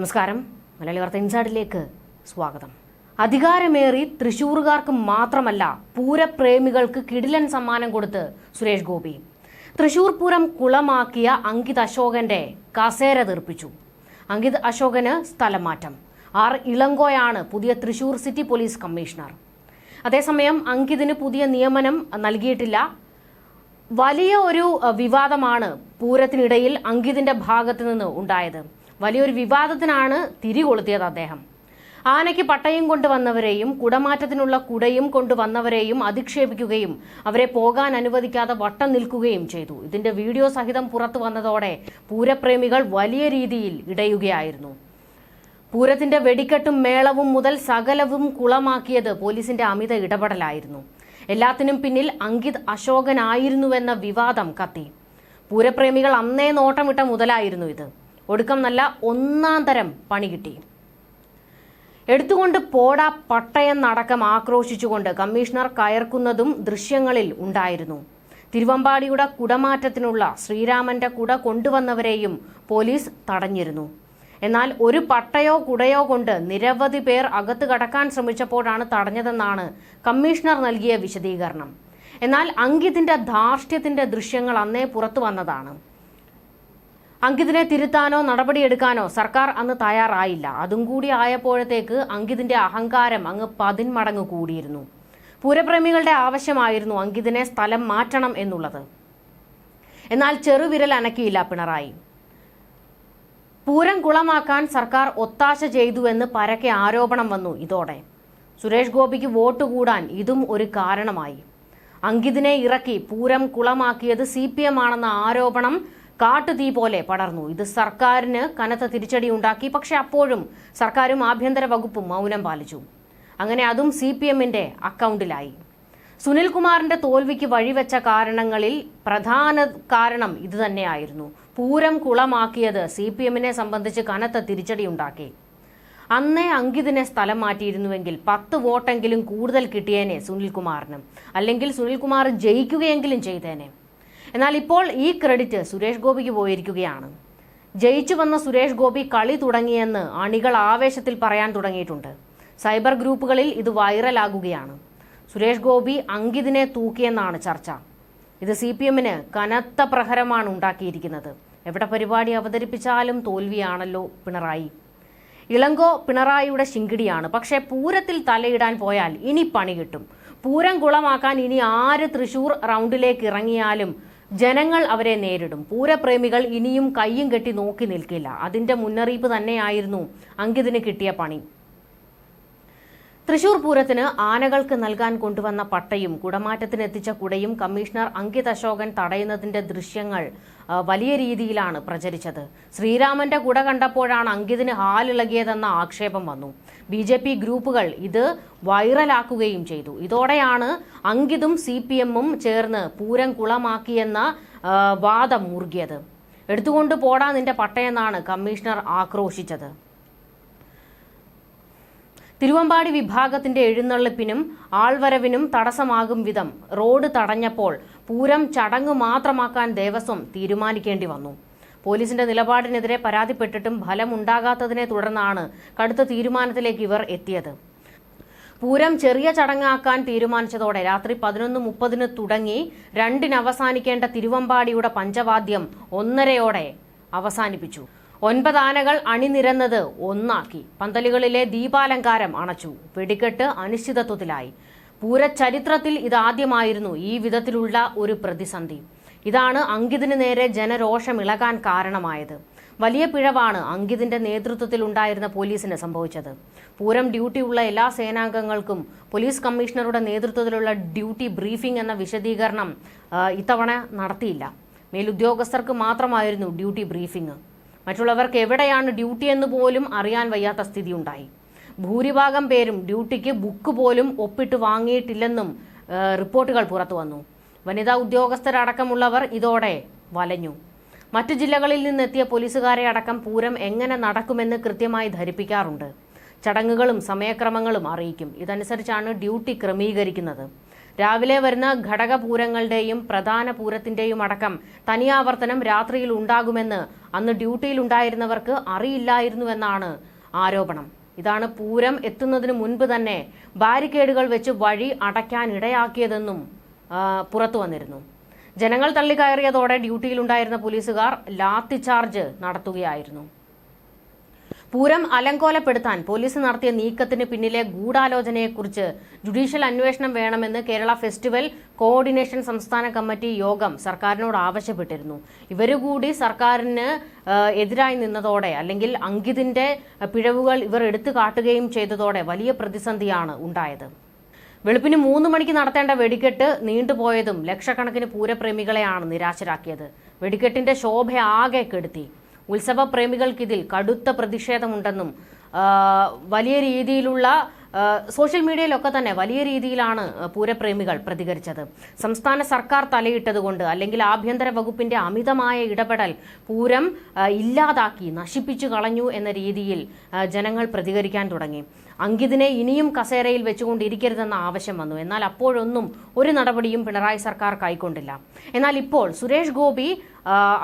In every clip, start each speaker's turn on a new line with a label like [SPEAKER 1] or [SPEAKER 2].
[SPEAKER 1] നമസ്കാരം. മലയാളി വാർത്ത ഇൻസൈഡിലേക്ക് സ്വാഗതം. അധികാരമേറി തൃശൂറുകാർക്ക് മാത്രമല്ല പൂരപ്രേമികൾക്ക് കിടിലൻ സമ്മാനം കൊടുത്ത് സുരേഷ് ഗോപി. തൃശൂർ പൂരം കുളമാക്കിയ അങ്കിത് അശോകന്റെ കസേര തീർപ്പിച്ചു. അങ്കിത് അശോകന് സ്ഥലം മാറ്റം ആർ. ഇളങ്കോയാണ് പുതിയ തൃശൂർ സിറ്റി പോലീസ് കമ്മീഷണർ. അതേസമയം അങ്കിതിന് പുതിയ നിയമനം നൽകിയിട്ടില്ല. വലിയ ഒരു വിവാദമാണ് പൂരത്തിനിടയിൽ അങ്കിതിന്റെ ഭാഗത്ത് നിന്ന് ഉണ്ടായത്. വലിയൊരു വിവാദത്തിനാണ് തിരികൊളുത്തിയത് അദ്ദേഹം. ആനയ്ക്ക് പട്ടയം കൊണ്ടുവന്നവരെയും കുടമാറ്റത്തിനുള്ള കുടയും കൊണ്ടുവന്നവരെയും അധിക്ഷേപിക്കുകയും അവരെ പോകാൻ അനുവദിക്കാതെ വട്ടം നിൽക്കുകയും ചെയ്തു. ഇതിന്റെ വീഡിയോ സഹിതം പുറത്തു വന്നതോടെ പൂരപ്രേമികൾ വലിയ രീതിയിൽ ഇടയുകയായിരുന്നു. പൂരത്തിന്റെ വെടിക്കെട്ടും മേളവും മുതൽ സകലവും കുളമാക്കിയത് പോലീസിന്റെ അമിത ഇടപെടലായിരുന്നു. എല്ലാത്തിനും പിന്നിൽ അങ്കിത് അശോകനായിരുന്നുവെന്ന വിവാദം കത്തി. പൂരപ്രേമികൾ അന്നേ നോട്ടമിട്ട മുതലായിരുന്നു ഇത്. ഒടുക്കം നല്ല ഒന്നാം തരം പണി കിട്ടി. എടുത്തുകൊണ്ട് പോടാ പട്ടയെന്നടക്കം ആക്രോശിച്ചുകൊണ്ട് കമ്മീഷണർ കയർക്കുന്നതും ദൃശ്യങ്ങളിൽ ഉണ്ടായിരുന്നു. തിരുവമ്പാടിയുടെ കുടമാറ്റത്തിനുള്ള ശ്രീരാമന്റെ കുട കൊണ്ടുവന്നവരെയും പോലീസ് തടഞ്ഞിരുന്നു. എന്നാൽ ഒരു പട്ടയോ കുടയോ കൊണ്ട് നിരവധി പേർ അകത്ത് കടക്കാൻ ശ്രമിച്ചപ്പോഴാണ് തടഞ്ഞതെന്നാണ് കമ്മീഷണർ നൽകിയ വിശദീകരണം. എന്നാൽ അങ്കിതിന്റെ ധാർഷ്ട്യത്തിന്റെ ദൃശ്യങ്ങൾ അന്നേ പുറത്തു വന്നതാണ്. അങ്കിതിനെ തിരുത്താനോ നടപടിയെടുക്കാനോ സർക്കാർ അന്ന് തയ്യാറായില്ല. അതും കൂടി ആയപ്പോഴത്തേക്ക് അങ്കിതിന്റെ അഹങ്കാരം അങ്ങ് പതിന്മടങ്ങ് കൂടിയിരുന്നു. പൂരപ്രേമികളുടെ ആവശ്യമായിരുന്നു അങ്കിതിനെ സ്ഥലം മാറ്റണം എന്നുള്ളത്. എന്നാൽ ചെറുവിരൽ അനക്കിയില്ല പിണറായി. പൂരം കുളമാക്കാൻ സർക്കാർ ഒത്താശ ചെയ്തുവെന്ന് പരക്കെ ആരോപണം വന്നു ഇതോടെ. സുരേഷ് ഗോപിക്ക് വോട്ട് കൂടാൻ ഇതും ഒരു കാരണമായി. അങ്കിതിനെ ഇറക്കി പൂരം കുളമാക്കിയത് സി പി എം ആണെന്ന ആരോപണം കാട്ടുതീ പോലെ പടർന്നു. ഇത് സർക്കാരിന് കനത്ത തിരിച്ചടി ഉണ്ടാക്കി. പക്ഷെ അപ്പോഴും സർക്കാരും ആഭ്യന്തര വകുപ്പും മൗനം പാലിച്ചു. അങ്ങനെ അതും സി പി എമ്മിന്റെ അക്കൗണ്ടിലായി. സുനിൽകുമാറിന്റെ തോൽവിക്ക് വഴിവെച്ച കാരണങ്ങളിൽ പ്രധാന കാരണം ഇതുതന്നെയായിരുന്നു. പൂരം കുളമാക്കിയത് സി പി എമ്മിനെ സംബന്ധിച്ച് കനത്ത തിരിച്ചടി തിരിച്ചടിയുണ്ടാക്കി അന്നേ അങ്കിതിനെ സ്ഥലം മാറ്റിയിരുന്നുവെങ്കിൽ പത്ത് വോട്ടെങ്കിലും കൂടുതൽ കിട്ടിയേനെ സുനിൽകുമാറിന്. അല്ലെങ്കിൽ സുനിൽകുമാർ ജയിക്കുകയെങ്കിലും ചെയ്തേനെ. എന്നാൽ ഇപ്പോൾ ഈ ക്രെഡിറ്റ് സുരേഷ് ഗോപിക്ക് പോയിരിക്കുകയാണ്. ജയിച്ചു വന്ന സുരേഷ് ഗോപി കളി തുടങ്ങിയെന്ന് അണികൾ ആവേശത്തിൽ പറയാൻ തുടങ്ങിയിട്ടുണ്ട്. സൈബർ ഗ്രൂപ്പുകളിൽ ഇത് വൈറലാകുകയാണ്. സുരേഷ് ഗോപി അങ്കിതിനെ തൂക്കിയെന്നാണ് ചർച്ച. ഇത് സി പി എമ്മിന് കനത്ത പ്രഹരമാണ് ഉണ്ടാക്കിയിരിക്കുന്നത്. എവിടെ പരിപാടി അവതരിപ്പിച്ചാലും തോൽവിയാണല്ലോ പിണറായി. ഇളങ്കോ പിണറായിയുടെ ശിങ്കിടിയാണ്. പക്ഷേ പൂരത്തിൽ തലയിടാൻ പോയാൽ ഇനി പണി കിട്ടും. പൂരം കുളമാക്കാൻ ഇനി ആര് തൃശൂർ റൗണ്ടിലേക്ക് ഇറങ്ങിയാലും ജനങ്ങൾ അവരെ നേരിടും. പൂരപ്രേമികൾ ഇനിയും കയ്യും കെട്ടി നോക്കി നിൽക്കില്ല. അതിന്റെ മുന്നറിയിപ്പ് തന്നെയായിരുന്നു അങ്കിതിന് കിട്ടിയ പണി. തൃശൂർ പൂരത്തിന് ആനകൾക്ക് നൽകാൻ കൊണ്ടുവന്ന പട്ടയും കുടമാറ്റത്തിനെത്തിച്ച കുടയും കമ്മീഷണർ അങ്കിത് അശോകൻ തടയുന്നതിന്റെ ദൃശ്യങ്ങൾ വലിയ രീതിയിലാണ് പ്രചരിച്ചത്. ശ്രീരാമന്റെ കുട കണ്ടപ്പോഴാണ് അങ്കിതിന് ഹാലിളകിയതെന്ന ആക്ഷേപം വന്നു. ബി ജെ പി ഗ്രൂപ്പുകൾ ഇത് വൈറലാക്കുകയും ചെയ്തു. ഇതോടെയാണ് അങ്കിതും സി പി എമ്മും ചേർന്ന് പൂരം കുളമാക്കിയെന്ന വാദം മുറുകിയത്. എടുത്തുകൊണ്ട് പോടാ നിന്റെ പട്ടയെന്നാണ് കമ്മീഷണർ ആക്രോശിച്ചത്. തിരുവമ്പാടി വിഭാഗത്തിന്റെ എഴുന്നള്ളിപ്പിനും ആൾവരവിനും തടസ്സമാകും വിധം റോഡ് തടഞ്ഞപ്പോൾ പൂരം ചടങ്ങ് മാത്രമാക്കാൻ ദേവസ്വം തീരുമാനിക്കേണ്ടി വന്നു. പോലീസിന്റെ നിലപാടിനെതിരെ പരാതിപ്പെട്ടിട്ടും ഫലമുണ്ടാകാത്തതിനെ തുടർന്നാണ് കടുത്ത തീരുമാനത്തിലേക്ക് ഇവർ എത്തിയത്. പൂരം ചെറിയ ചടങ്ങാക്കാൻ തീരുമാനിച്ചതോടെ രാത്രി പതിനൊന്ന് മുപ്പതിന് തുടങ്ങി രണ്ടിന് അവസാനിക്കേണ്ട തിരുവമ്പാടിയുടെ പഞ്ചവാദ്യം ഒന്നരയോടെ അവസാനിപ്പിച്ചു. ഒൻപത് ആനകൾ അണിനിരന്നത് ഒന്നാക്കി. പന്തലുകളിലെ ദീപാലങ്കാരം അണച്ചു. വെടിക്കെട്ട് അനിശ്ചിതത്വത്തിലായി. പൂരചരിത്രത്തിൽ ഇതാദ്യമായിരുന്നു ഈ വിധത്തിലുള്ള ഒരു പ്രതിസന്ധി. ഇതാണ് അങ്കിതിന് നേരെ ജനരോഷം ഇളകാൻ കാരണമായത്. വലിയ പിഴവാണ് അങ്കിതിന്റെ നേതൃത്വത്തിൽ ഉണ്ടായിരുന്ന പോലീസിന് സംഭവിച്ചത്. പൂരം ഡ്യൂട്ടിയുള്ള എല്ലാ സേനാംഗങ്ങൾക്കും പോലീസ് കമ്മീഷണറുടെ നേതൃത്വത്തിലുള്ള ഡ്യൂട്ടി ബ്രീഫിംഗ് എന്ന വിശദീകരണം ഇത്തവണ നടത്തിയില്ല. മേലുദ്യോഗസ്ഥർക്ക് മാത്രമായിരുന്നു ഡ്യൂട്ടി ബ്രീഫിംഗ്. മറ്റുള്ളവർക്ക് എവിടെയാണ് ഡ്യൂട്ടി എന്ന് പോലും അറിയാൻ വയ്യാത്ത സ്ഥിതി ഉണ്ടായി ഭൂരിഭാഗം പേരും ഡ്യൂട്ടിക്ക് ബുക്ക് പോലും ഒപ്പിട്ട് വാങ്ങിയിട്ടില്ലെന്നും റിപ്പോർട്ടുകൾ പുറത്തു വന്നു. വനിതാ ഉദ്യോഗസ്ഥരടക്കമുള്ളവർ ഇതോടെ വലഞ്ഞു. മറ്റു ജില്ലകളിൽ നിന്നെത്തിയ പോലീസുകാരെ അടക്കം പൂരം എങ്ങനെ നടക്കുമെന്ന് കൃത്യമായി ധരിപ്പിക്കാറുണ്ട്. ചടങ്ങുകളും സമയക്രമങ്ങളും അറിയിക്കും. ഇതനുസരിച്ചാണ് ഡ്യൂട്ടി ക്രമീകരിക്കുന്നത്. രാവിലെ വരുന്ന ഘടകപൂരങ്ങളുടെയും പ്രധാന പൂരത്തിന്റെയും അടക്കം തനിയാവർത്തനം രാത്രിയിൽ ഉണ്ടാകുമെന്ന് അന്ന് ഡ്യൂട്ടിയിൽ ഉണ്ടായിരുന്നവർക്ക് അറിയില്ലായിരുന്നുവെന്നാണ് ആരോപണം. ഇതാണ് പൂരം എത്തുന്നതിന് മുൻപ് തന്നെ ബാരിക്കേഡുകൾ വെച്ച് വഴി അടയ്ക്കാൻ ഇടയാക്കിയതെന്നും പുറത്തു വന്നിരുന്നു. ജനങ്ങൾ തള്ളിക്കയറിയതോടെ ഡ്യൂട്ടിയിലുണ്ടായിരുന്ന പോലീസുകാർ ലാത്തിചാർജ് നടത്തുകയായിരുന്നു. പൂരം അലങ്കോലപ്പെടുത്താൻ പോലീസ് നടത്തിയ നീക്കത്തിന് പിന്നിലെ ഗൂഢാലോചനയെക്കുറിച്ച് ജുഡീഷ്യൽ അന്വേഷണം വേണമെന്ന് കേരള ഫെസ്റ്റിവൽ കോർഡിനേഷൻ സംസ്ഥാന കമ്മിറ്റി യോഗം സർക്കാരിനോട് ആവശ്യപ്പെട്ടിരുന്നു. ഇവരുകൂടി സർക്കാരിന് എതിരായി നിന്നതോടെ അല്ലെങ്കിൽ അങ്കിതിന്റെ പിഴവുകൾ ഇവർ എടുത്തു കാട്ടുകയും ചെയ്തതോടെ വലിയ പ്രതിസന്ധിയാണ് ഉണ്ടായത്. വെളുപ്പിന് മൂന്ന് മണിക്ക് നടത്തേണ്ട വെടിക്കെട്ട് നീണ്ടുപോയതും ലക്ഷക്കണക്കിന് പൂരപ്രേമികളെയാണ് നിരാശരാക്കിയത്. വെടിക്കെട്ടിന്റെ ശോഭ ആകെ കെടുത്തി. ഉത്സവ പ്രേമികൾക്കിതിൽ കടുത്ത പ്രതിഷേധമുണ്ടെന്നും വലിയ രീതിയിലുള്ള സോഷ്യൽ മീഡിയയിലൊക്കെ തന്നെ വലിയ രീതിയിലാണ് പൂരപ്രേമികൾ പ്രതികരിച്ചത്. സംസ്ഥാന സർക്കാർ തലയിട്ടതുകൊണ്ട് അല്ലെങ്കിൽ ആഭ്യന്തര വകുപ്പിന്റെ അമിതമായ ഇടപെടൽ പൂരം ഇല്ലാതാക്കി നശിപ്പിച്ചു കളഞ്ഞു എന്ന രീതിയിൽ ജനങ്ങൾ പ്രതികരിക്കാൻ തുടങ്ങി. അങ്കിതിനെ ഇനിയും കസേരയിൽ വെച്ചുകൊണ്ടിരിക്കരുതെന്ന ആവശ്യം വന്നു. എന്നാൽ അപ്പോഴൊന്നും ഒരു നടപടിയും പിണറായി സർക്കാർ കൈക്കൊണ്ടില്ല. എന്നാൽ ഇപ്പോൾ സുരേഷ് ഗോപി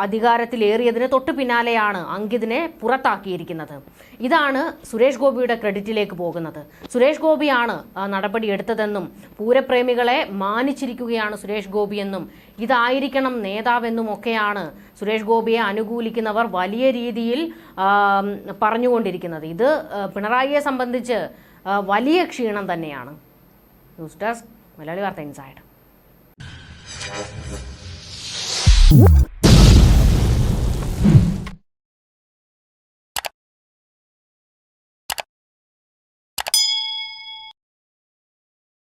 [SPEAKER 1] അധികാരത്തിലേറിയതിന് തൊട്ടു പിന്നാലെയാണ് അങ്കിതിനെ പുറത്താക്കിയിരിക്കുന്നത്. ഇതാണ് സുരേഷ് ഗോപിയുടെ ക്രെഡിറ്റിലേക്ക് പോകുന്നത്. സുരേഷ് ഗോപിയാണ് നടപടി എടുത്തതെന്നും പൂരപ്രേമികളെ മാനിച്ചിരിക്കുകയാണ് സുരേഷ് ഗോപിയെന്നും ഇതായിരിക്കണം നേതാവെന്നും ഒക്കെയാണ് സുരേഷ് ഗോപിയെ അനുകൂലിക്കുന്നവർ വലിയ രീതിയിൽ പറഞ്ഞുകൊണ്ടിരിക്കുന്നത്. ഇത് പിണറായിയെ സംബന്ധിച്ച് വലിയ ക്ഷീണം തന്നെയാണ്. ന്യൂസ് ഡെസ്ക് മലയാളി വാർത്ത ഇൻസൈഡ്.